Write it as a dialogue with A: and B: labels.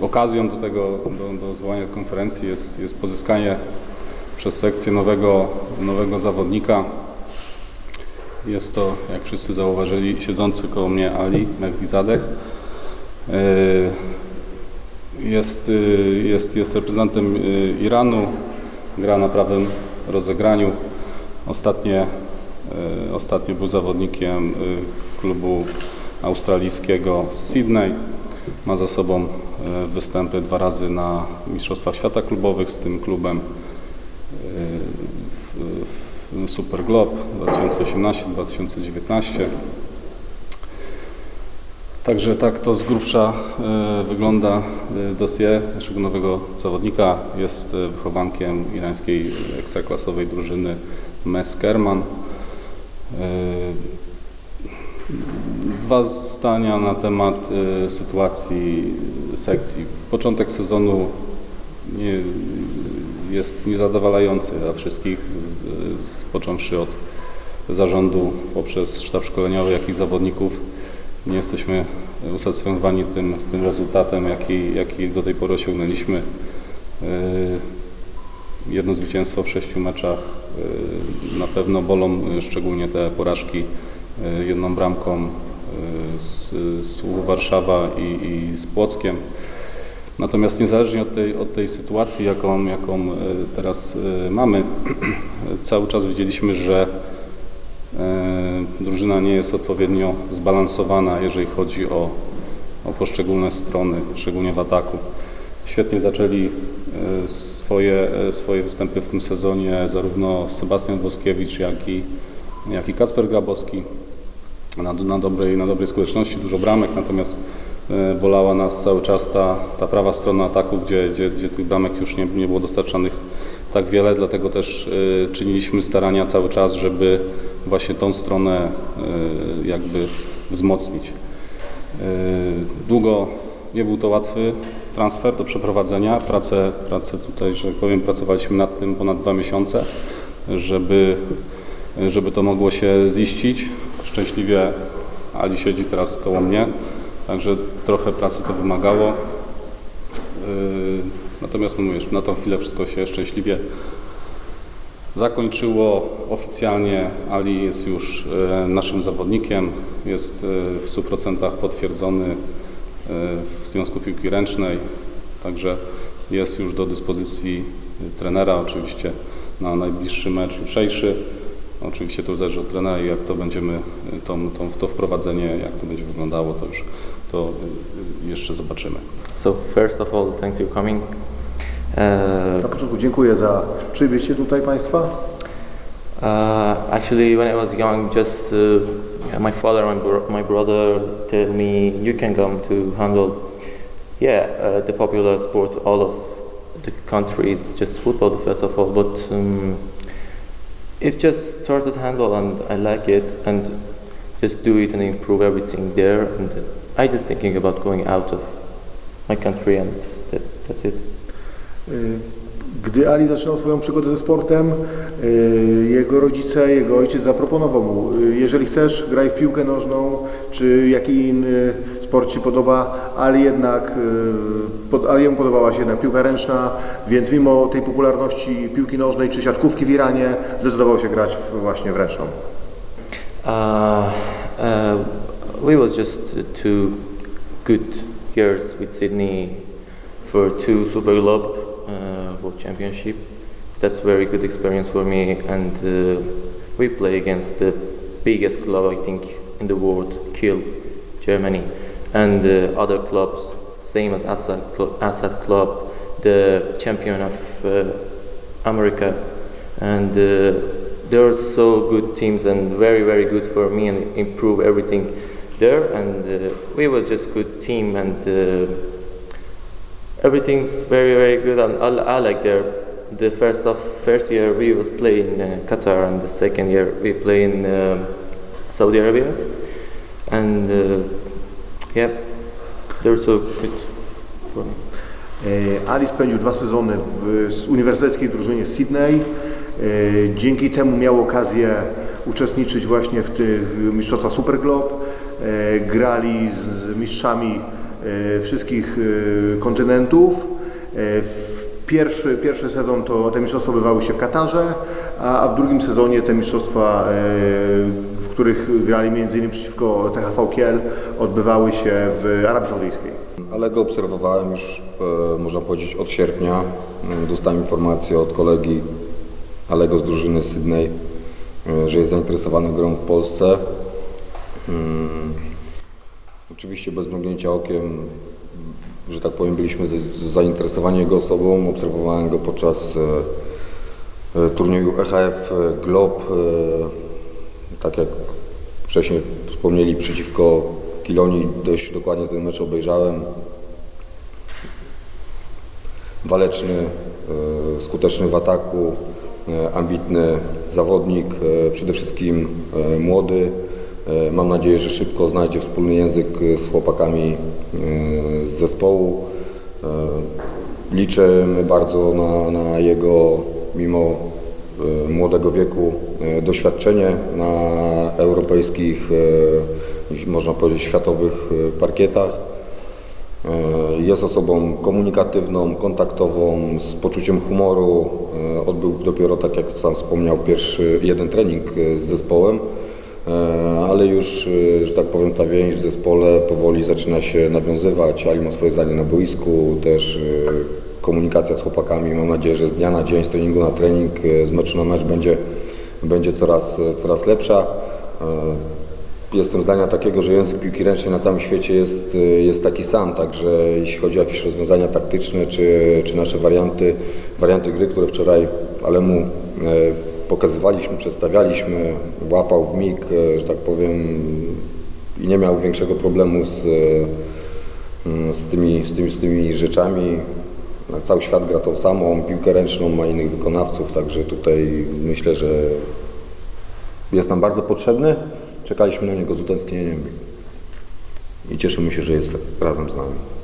A: okazją do tego, do, do zwołania konferencji jest, jest pozyskanie przez sekcję nowego, nowego zawodnika. Jest to, jak wszyscy zauważyli, siedzący koło mnie Ali Mehdi Jest, y, jest, jest reprezentantem y, Iranu, gra na prawym rozegraniu. Ostatnie, ostatnio był zawodnikiem klubu australijskiego z Sydney. Ma za sobą y, występy dwa razy na Mistrzostwach Świata Klubowych z tym klubem y, w, w Super Globe 2018-2019. Także tak to z grubsza e, wygląda e, dossier naszego nowego zawodnika. Jest e, wychowankiem irańskiej ekstraklasowej drużyny Mes Kerman. Dwa zdania na temat e, sytuacji sekcji. Początek sezonu nie, jest niezadowalający dla wszystkich, z, z, począwszy od zarządu poprzez sztab szkoleniowy, jak i zawodników. Nie jesteśmy usatysfakcjonowani tym, tym rezultatem, jaki, jaki do tej pory osiągnęliśmy. Yy, Jedno zwycięstwo w sześciu meczach yy, na pewno bolą, yy, szczególnie te porażki jedną bramką z, z Warszawa i, i z Płockiem. Natomiast niezależnie od tej, od tej sytuacji, jaką, jaką e, teraz e, mamy, cały czas widzieliśmy, że e, drużyna nie jest odpowiednio zbalansowana, jeżeli chodzi o, o poszczególne strony, szczególnie w ataku. Świetnie zaczęli swoje, swoje występy w tym sezonie zarówno Sebastian Woskiewicz, jak i, jak i Kacper Grabowski na, na, dobrej, na dobrej skuteczności, dużo bramek, natomiast e, bolała nas cały czas ta, ta prawa strona ataku, gdzie, gdzie, gdzie tych bramek już nie, nie było dostarczanych tak wiele, dlatego też e, czyniliśmy starania cały czas, żeby właśnie tą stronę e, jakby wzmocnić. Długo nie był to łatwy transfer do przeprowadzenia. Pracę, pracę tutaj, że tak powiem, pracowaliśmy nad tym ponad dwa miesiące, żeby, żeby to mogło się ziścić. Szczęśliwie Ali siedzi teraz koło mnie, także trochę pracy to wymagało. Yy, Natomiast no mówisz, na tą chwilę wszystko się szczęśliwie zakończyło. Oficjalnie Ali jest już e, naszym zawodnikiem, jest e, w 100% potwierdzony w Związku Piłki Ręcznej, także jest już do dyspozycji trenera oczywiście na najbliższy mecz jutrzejszy. Oczywiście to zależy od trenera i jak to będziemy, y, tą, tą, to wprowadzenie, jak to będzie wyglądało, to już to y, jeszcze zobaczymy.
B: So first of all, thanks for coming. Uh,
C: Na początku dziękuję za przybycie tutaj Państwa.
B: uh, actually, when I was young, just uh, my father and bro- my brother tell me you can come to handle. Yeah, uh, the popular sport all of the country is just football first of all, but um, just handle and I like it and just do it and improve everything there. And I just thinking about going out of my country and that, that's it.
C: Y, Gdy Ali zaczynał swoją przygodę ze sportem, y, jego rodzice, jego ojciec zaproponował mu, y, jeżeli chcesz, graj w piłkę nożną, czy jaki inny sport Ci podoba, ale jednak, y, pod, ale jemu podobała się jednak piłka ręczna, więc mimo tej popularności piłki nożnej czy siatkówki w Iranie, zdecydował się grać w, właśnie w ręczną.
B: Uh, uh, we was just two good years with Sydney for two Super Globe uh, World Championship. That's very good experience for me, and uh, we play against the biggest club I think in the world, Kiel, Germany, and uh, other clubs, same as Assad, Cl- Assad Club, the champion of uh, America, and uh, there are so good teams and very very good for me and improve everything there. And uh, we was just good team and uh, everything's very very good and I, I like there. The first of first year we was playing uh, Qatar and the second year we play in um, Saudi Arabia, and uh, yeah, they're so good
C: Ali spędził dwa sezony w uniwersyteckiej drużynie Sydney. E, Dzięki temu miał okazję uczestniczyć właśnie w tych mistrzostwach Super Globe. E, Grali z, mistrzami e, wszystkich e, kontynentów. Pierwszy, pierwszy sezon to te mistrzostwa odbywały się w Katarze, a, w drugim sezonie te mistrzostwa, których grali m.in. przeciwko THV Kiel, odbywały się w Arabii Saudyjskiej.
D: Ale go obserwowałem już, e, można powiedzieć, od sierpnia. E, Dostałem informację od kolegi Alego z drużyny Sydney, e, że jest zainteresowany grą w Polsce. Mm, Oczywiście bez mrugnięcia okiem, że tak powiem, byliśmy zainteresowani jego osobą. Obserwowałem go podczas e, turnieju EHF Globe. e, Tak jak wcześniej wspomnieli, przeciwko Kilonii dość dokładnie ten mecz obejrzałem. Waleczny, e, skuteczny w ataku, e, ambitny zawodnik, e, przede wszystkim młody. Mam nadzieję, że szybko znajdzie wspólny język z chłopakami z zespołu. Liczymy bardzo na, na jego, mimo młodego wieku, e, doświadczenie na europejskich, e, można powiedzieć światowych e, parkietach. E, Jest osobą komunikatywną, kontaktową, z poczuciem humoru. E, Odbył dopiero, tak jak sam wspomniał, pierwszy jeden trening e, z zespołem, E, ale już, e, że tak powiem, ta więź w zespole powoli zaczyna się nawiązywać. Ali ma swoje zdanie na boisku, też e, komunikacja z chłopakami. Mam nadzieję, że z dnia na dzień, z treningu na trening, e, z meczu na mecz będzie, będzie coraz, e, coraz lepsza. E, Jestem zdania takiego, że język piłki ręcznej na całym świecie jest, jest taki sam, także jeśli chodzi o jakieś rozwiązania taktyczne czy, czy nasze warianty, warianty gry, które wczoraj Alemu pokazywaliśmy, przedstawialiśmy, łapał w mig, że tak powiem i nie miał większego problemu z, mm, z, tymi, z, tymi, z tymi rzeczami. Cały świat gra tą samą, piłkę ręczną ma innych wykonawców, także tutaj myślę, że jest nam bardzo potrzebny. Czekaliśmy na niego z utęsknieniem i cieszymy się, że jest razem z nami.